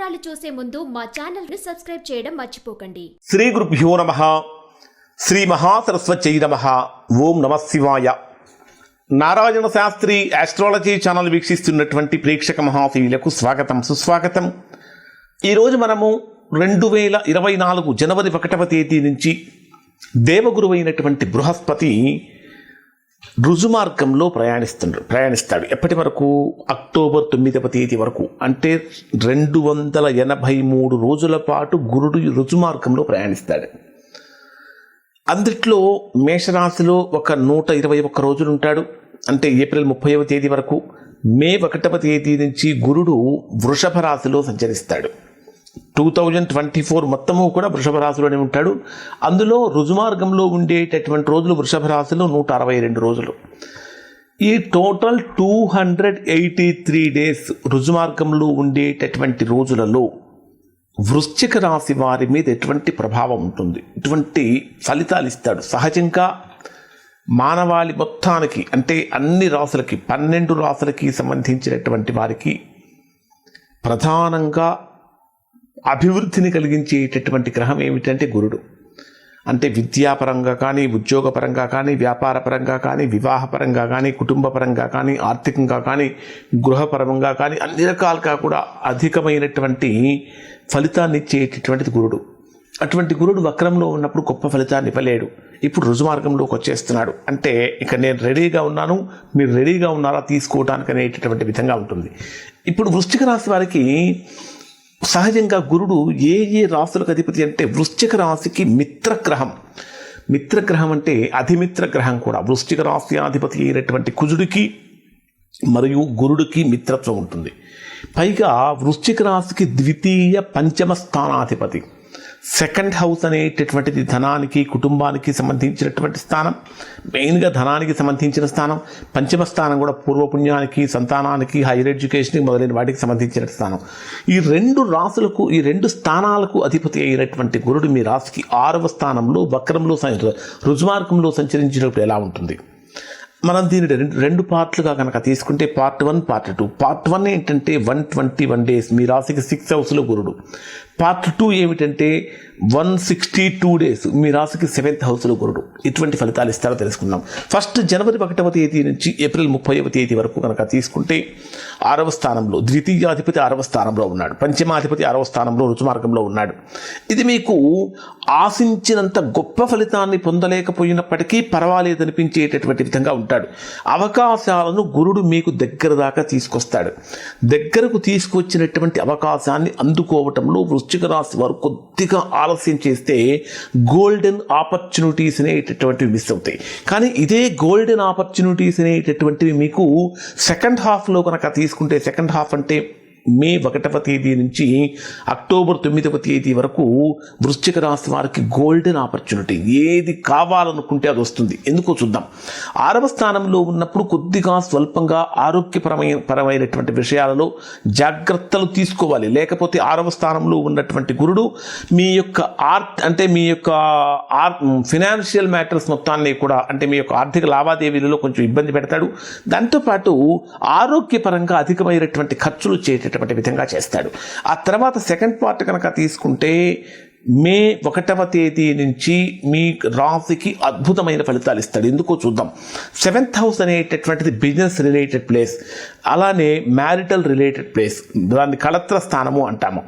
వివరాలు చూసే ముందు మా ఛానల్ను సబ్స్క్రైబ్ చేయడం మర్చిపోకండి. శ్రీ గురుభ్యో నమ. శ్రీ మహాసరస్వత్యై నమ. ఓం నమ శివాయ. నారాయణ శాస్త్రి ఆస్ట్రాలజీ ఛానల్ వీక్షిస్తున్నటువంటి ప్రేక్షక మహాశీలకు స్వాగతం సుస్వాగతం. ఈరోజు మనము రెండు వేల ఇరవై నాలుగు జనవరి ఒకటవ తేదీ నుంచి దేవగురువైనటువంటి బృహస్పతి రుజుమార్గంలో ప్రయాణిస్తుండ్రు ప్రయాణిస్తాడు. ఎప్పటి వరకు? అక్టోబర్ తొమ్మిదవ తేదీ వరకు. అంటే రెండు వందల ఎనభై మూడు రోజుల పాటు గురుడు రుజుమార్గంలో ప్రయాణిస్తాడు. అందుట్లో మేషరాశిలో ఒక నూట ఇరవై ఒక్క రోజులు ఉంటాడు అంటే ఏప్రిల్ ముప్పైవ తేదీ వరకు. మే ఒకటవ తేదీ నుంచి గురుడు వృషభ రాశిలో సంచరిస్తాడు. టూ థౌజండ్ ట్వంటీ ఫోర్ మొత్తము కూడా వృషభ రాశిలోనే ఉంటాడు. అందులో రుజుమార్గంలో ఉండేటటువంటి రోజులు వృషభ రాశిలో నూట అరవై రెండు రోజులు. ఈ total two hundred eighty three days రుజుమార్గంలో ఉండేటటువంటి రోజులలో వృశ్చిక రాశి వారి మీద ఎటువంటి ప్రభావం ఉంటుంది. ఇటువంటి ఫలితాలు ఇస్తాడు. సహజంగా మానవాళి మొత్తానికి అంటే అన్ని రాసులకి పన్నెండు రాసులకి సంబంధించినటువంటి వారికి ప్రధానంగా అభివృద్ధిని కలిగించేటటువంటి గ్రహం ఏమిటంటే గురుడు. అంటే విద్యాపరంగా కానీ ఉద్యోగపరంగా కానీ వ్యాపారపరంగా కానీ వివాహపరంగా కానీ కుటుంబపరంగా కానీ ఆర్థికంగా కానీ గృహపరంగా కానీ అన్ని రకాలుగా కూడా అధికమైనటువంటి ఫలితాన్ని ఇచ్చేటటువంటిది గురుడు. అటువంటి గురుడు వక్రంలో ఉన్నప్పుడు గొప్ప ఫలితాన్ని ఇవ్వలేడు. ఇప్పుడు రుజుమార్గంలోకి వచ్చేస్తున్నాడు. అంటే ఇక నేను రెడీగా ఉన్నాను మీరు రెడీగా ఉన్నారా తీసుకోవడానికి అనేటటువంటి విధంగా ఉంటుంది. ఇప్పుడు వృష్టిక రాశి వారికి సహజంగా గురుడు ఏ ఏ రాశులకు అధిపతి అంటే వృశ్చిక రాశికి మిత్రగ్రహం. మిత్రగ్రహం అంటే అధిమిత్ర గ్రహం కూడా. వృశ్చిక రాశి అధిపతి అయినటువంటి కుజుడికి మరియు గురుడికి మిత్రత్వం ఉంటుంది. పైగా వృశ్చిక రాశికి ద్వితీయ పంచమ స్థానాధిపతి. సెకండ్ హౌస్ అనేటటువంటిది ధనానికి కుటుంబానికి సంబంధించినటువంటి స్థానం. మెయిన్గా ధనానికి సంబంధించిన స్థానం. పంచమ స్థానం కూడా పూర్వపుణ్యానికి సంతానానికి హైయర్ ఎడ్యుకేషన్కి మొదలైన వాటికి సంబంధించిన స్థానం. ఈ రెండు రాసులకు ఈ రెండు స్థానాలకు అధిపతి అయినటువంటి గురుడు మీ రాశికి ఆరవ స్థానంలో వక్రంలో రుజుమార్గంలో సంచరించినప్పుడు ఎలా ఉంటుంది? మనం దీనిని రెండు రెండు పార్ట్లుగా కనుక తీసుకుంటే part one part two. Part one ఏంటంటే వన్ ట్వంటీ వన్ డేస్. మీ రాశికి సిక్స్ హౌస్లో గురుడు. పార్ట్ టూ ఏమిటంటే వన్ సిక్స్టీ టూ డేస్ మీ రాశికి సెవెంత్ హౌస్లో గురుడు. ఇటువంటి ఫలితాలు ఇస్తారో తెలుసుకుందాం. ఫస్ట్ జనవరి ఒకటవ తేదీ నుంచి ఏప్రిల్ ముప్పైవ తేదీ వరకు కనుక తీసుకుంటే ఆరవ స్థానంలో ద్వితీయాధిపతి ఆరవ స్థానంలో ఉన్నాడు. పంచమాధిపతి ఆరవ స్థానంలో రుచుమార్గంలో ఉన్నాడు. ఇది మీకు ఆశించినంత గొప్ప ఫలితాన్ని పొందలేకపోయినప్పటికీ పర్వాలేదనిపించేటటువంటి విధంగా ఉంటాడు. అవకాశాలను గురుడు మీకు దగ్గర దాకా తీసుకొస్తాడు. దగ్గరకు తీసుకొచ్చినటువంటి అవకాశాన్ని అందుకోవటంలో వృశ్చిక రాశి వారు కొద్దిగా ఆలస్యం చేస్తే గోల్డెన్ ఆపర్చునిటీస్ అనేటటువంటివి మిస్ అవుతాయి. కానీ ఇదే గోల్డెన్ ఆపర్చునిటీస్ అనేటటువంటివి మీకు సెకండ్ హాఫ్లో కనుక తీసుకుంటే సెకండ్ హాఫ్ అంటే మే ఒకటవ తేదీ నుంచి అక్టోబర్ తొమ్మిదవ తేదీ వరకు వృశ్చిక రాశి వారికి గోల్డెన్ ఆపర్చునిటీ ఏది కావాలనుకుంటే అది వస్తుంది. ఎందుకో చూద్దాం. ఆరవ స్థానంలో ఉన్నప్పుడు కొద్దిగా స్వల్పంగా ఆరోగ్యపరమైన పరమైనటువంటి విషయాలలో జాగ్రత్తలు తీసుకోవాలి. లేకపోతే ఆరవ స్థానంలో ఉన్నటువంటి గురుడు మీ యొక్క ఆర్ట్ అంటే మీ యొక్క ఆర్ ఫినాన్షియల్ మ్యాటర్స్ మొత్తాన్ని కూడా అంటే మీ యొక్క ఆర్థిక లావాదేవీలలో కొంచెం ఇబ్బంది పెడతాడు. దాంతోపాటు ఆరోగ్యపరంగా అధికమైనటువంటి ఖర్చులు చేయటటువంటి విధంగా చేస్తాడు. ఆ తర్వాత సెకండ్ పార్ట్ కనుక తీసుకుంటే మే ఒకటవ తేదీ నుంచి మీ రాశికి అద్భుతమైన ఫలితాలు ఇస్తాడు. ఎందుకో చూద్దాం. సెవెంత్ హౌస్ అనేటటువంటిది బిజినెస్ రిలేటెడ్ ప్లేస్ అలానే మ్యారిటల్ రిలేటెడ్ ప్లేస్ దాన్ని కళత్ర స్థానము అంటాము.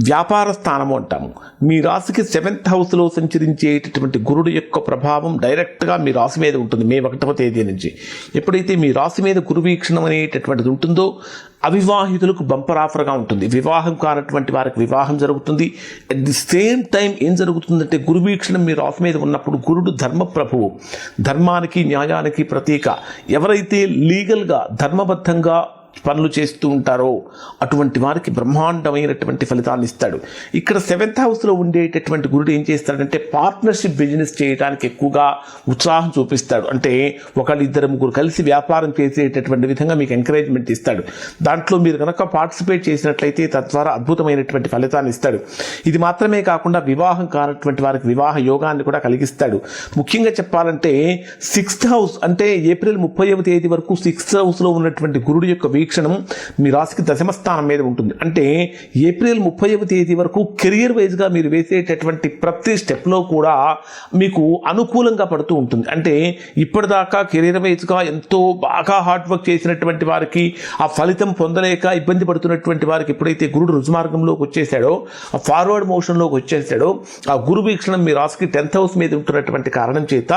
వ్యాపార స్థానము అంటాము. మీ రాశికి సెవెంత్ హౌస్లో సంచరించేటటువంటి గురుడు యొక్క ప్రభావం డైరెక్ట్గా మీ రాశి మీద ఉంటుంది మే ఒకటవ తేదీ నుంచి. ఎప్పుడైతే మీ రాశి మీద గురువీక్షణం అనేటటువంటిది ఉంటుందో అవివాహితులకు బంపర్ ఆఫర్గా ఉంటుంది. వివాహం కానటువంటి వారికి వివాహం జరుగుతుంది. అట్ ది సేమ్ టైం ఏం జరుగుతుందంటే గురువీక్షణం మీ రాశి మీద ఉన్నప్పుడు గురుడు ధర్మప్రభువు. ధర్మానికి న్యాయానికి ప్రతీక. ఎవరైతే లీగల్గా ధర్మబద్ధంగా పనులు చేస్తూ ఉంటారో అటువంటి వారికి బ్రహ్మాండమైనటువంటి ఫలితాన్ని ఇస్తాడు. ఇక్కడ సెవెంత్ హౌస్లో ఉండేటటువంటి గురుడు ఏం చేస్తాడంటే పార్ట్నర్షిప్ బిజినెస్ చేయడానికి ఎక్కువగా ఉత్సాహం చూపిస్తాడు. అంటే ఒకళ్ళు ఇద్దరు ముగ్గురు కలిసి వ్యాపారం చేసేటటువంటి విధంగా మీకు ఎంకరేజ్మెంట్ ఇస్తాడు. దాంట్లో మీరు కనుక పార్టిసిపేట్ చేసినట్లయితే తద్వారా అద్భుతమైనటువంటి ఫలితాన్ని ఇస్తాడు. ఇది మాత్రమే కాకుండా వివాహం కానటువంటి వారికి వివాహ యోగాన్ని కూడా కలిగిస్తాడు. ముఖ్యంగా చెప్పాలంటే సిక్స్త్ హౌస్ అంటే ఏప్రిల్ ముప్పైవ తేదీ వరకు సిక్స్త్ హౌస్లో ఉన్నటువంటి గురుడు యొక్క వీక్ష వీక్షణం మీ రాశికి దశమ స్థానం మీద ఉంటుంది. అంటే ఏప్రిల్ ముప్పైవ తేదీ వరకు కెరియర్ వైజ్గా మీరు వేసేటటువంటి ప్రతి స్టెప్లో కూడా మీకు అనుకూలంగా పడుతూ ఉంటుంది. అంటే ఇప్పటిదాకా కెరీర్ వైజ్గా ఎంతో బాగా హార్డ్ వర్క్ చేసినటువంటి వారికి ఆ ఫలితం పొందలేక ఇబ్బంది పడుతున్నటువంటి వారికి ఎప్పుడైతే గురుడు రుజుమార్గంలోకి వచ్చేసాడో ఆ ఫార్వర్డ్ మోషన్లోకి వచ్చేసాడో ఆ గురు వీక్షణం మీ రాశికి టెన్త్ హౌస్ మీద ఉంటున్నటువంటి కారణం చేత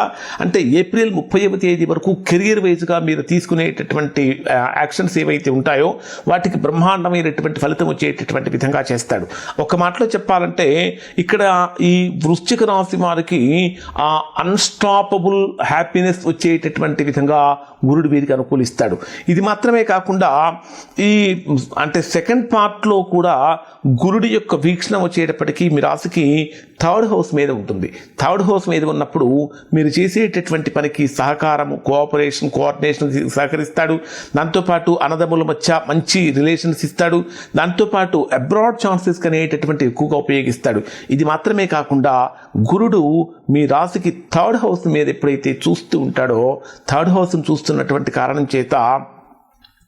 అంటే ఏప్రిల్ ముప్పైవ తేదీ వరకు కెరియర్ వైజ్గా మీరు తీసుకునేటటువంటి యాక్షన్స్ ఏవైతే ఉంటాయో వాటికి బ్రహ్మాండమైనటువంటి ఫలితం వచ్చేటటువంటి విధంగా చేస్తాడు. ఒక మాటలో చెప్పాలంటే ఇక్కడ ఈ వృశ్చిక రాశి వారికి ఆ అన్స్టాపబుల్ హ్యాపీనెస్ వచ్చేటటువంటి విధంగా గురుడు వీరికి అనుకూలిస్తాడు. ఇది మాత్రమే కాకుండా ఈ అంటే సెకండ్ పార్ట్లో కూడా గురుడి యొక్క వీక్షణ వచ్చేటప్పటికీ మీ రాశికి థర్డ్ హౌస్ మీద ఉంటుంది. థర్డ్ హౌస్ మీద ఉన్నప్పుడు మీరు చేసేటటువంటి పనికి సహకారము కోఆపరేషన్ కోఆర్డినేషన్ సహకరిస్తాడు. దాంతోపాటు అన్నదమ్ముల మధ్య మంచి రిలేషన్స్ ఇస్తాడు. దాంతోపాటు అబ్రాడ్ ఛాన్సెస్ అనేటటువంటి ఎక్కువగా ఉపయోగిస్తాడు. ఇది మాత్రమే కాకుండా గురుడు మీ రాశికి థర్డ్ హౌస్ మీద ఎప్పుడైతే చూస్తూ ఉంటాడో థర్డ్ హౌస్ని చూస్తున్నటువంటి కారణం చేత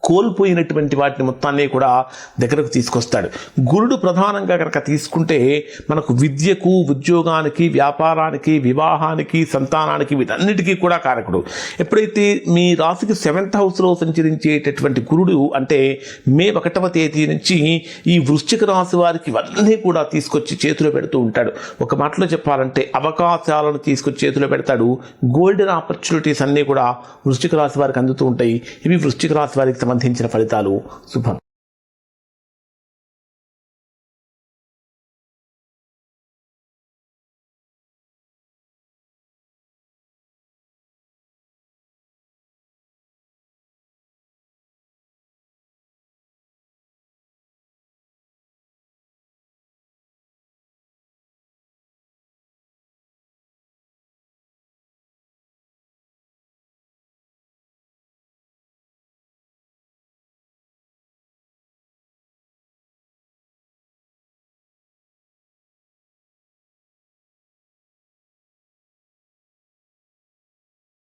కోల్పోయినటువంటి వాటిని మొత్తాన్ని కూడా దగ్గరకు తీసుకొస్తాడు. గురుడు ప్రధానంగా కనుక తీసుకుంటే మనకు విద్యకు ఉద్యోగానికి వ్యాపారానికి వివాహానికి సంతానానికి వీటన్నిటికీ కూడా కారకుడు. ఎప్పుడైతే మీ రాశికి సెవెంత్ హౌస్లో సంచరించేటటువంటి గురుడు అంటే మే ఒకటవ తేదీ నుంచి ఈ వృశ్చిక రాశి వారికి ఇవన్నీ కూడా తీసుకొచ్చి చేతిలో పెడుతూ ఉంటాడు. ఒక మాటలో చెప్పాలంటే అవకాశాలను తీసుకొచ్చి చేతిలో పెడతాడు. గోల్డెన్ ఆపర్చునిటీస్ అన్నీ కూడా వృశ్చిక రాశి వారికి అందుతూ ఉంటాయి. ఇవి వృశ్చిక రాశి వారికి సంబంధించిన ఫలితాలు శుభం.